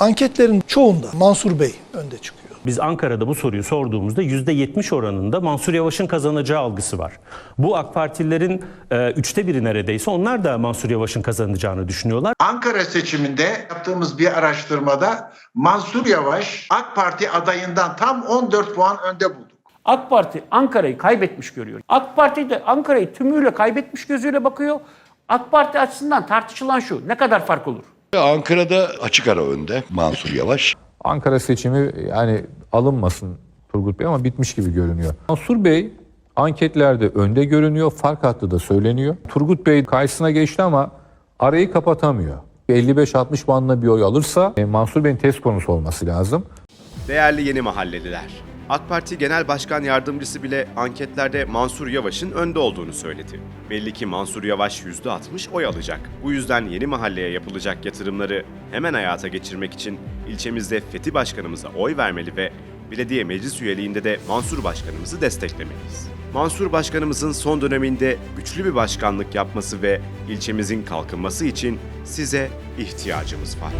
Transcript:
Anketlerin çoğunda Mansur Bey önde çıkıyor. Biz Ankara'da bu soruyu sorduğumuzda %70 oranında Mansur Yavaş'ın kazanacağı algısı var. Bu AK Partililerin e, üçte biri neredeyse onlar da Mansur Yavaş'ın kazanacağını düşünüyorlar. Ankara seçiminde yaptığımız bir araştırmada Mansur Yavaş AK Parti adayından tam 14 puan önde bulduk. AK Parti Ankara'yı kaybetmiş görüyor. AK Parti de Ankara'yı tümüyle kaybetmiş gözüyle bakıyor. AK Parti açısından tartışılan şu, ne kadar fark olur? Ankara'da açık ara önde Mansur Yavaş. Ankara seçimi yani alınmasın Turgut Bey ama bitmiş gibi görünüyor. Mansur Bey anketlerde önde görünüyor, fark hattı da söyleniyor. Turgut Bey karşısına geçti ama arayı kapatamıyor. 55-60 bandında bir oy alırsa e, Mansur Bey'in test konusu olması lazım. Değerli yeni mahalleliler. AK Parti Genel Başkan Yardımcısı bile anketlerde Mansur Yavaş'ın önde olduğunu söyledi. Belli ki Mansur Yavaş %60 oy alacak. Bu yüzden yeni mahalleye yapılacak yatırımları hemen hayata geçirmek için ilçemizde Fethi Başkanımıza oy vermeli ve belediye meclis üyeliğinde de Mansur Başkanımızı desteklemeliyiz. Mansur Başkanımızın son döneminde güçlü bir başkanlık yapması ve ilçemizin kalkınması için size ihtiyacımız var.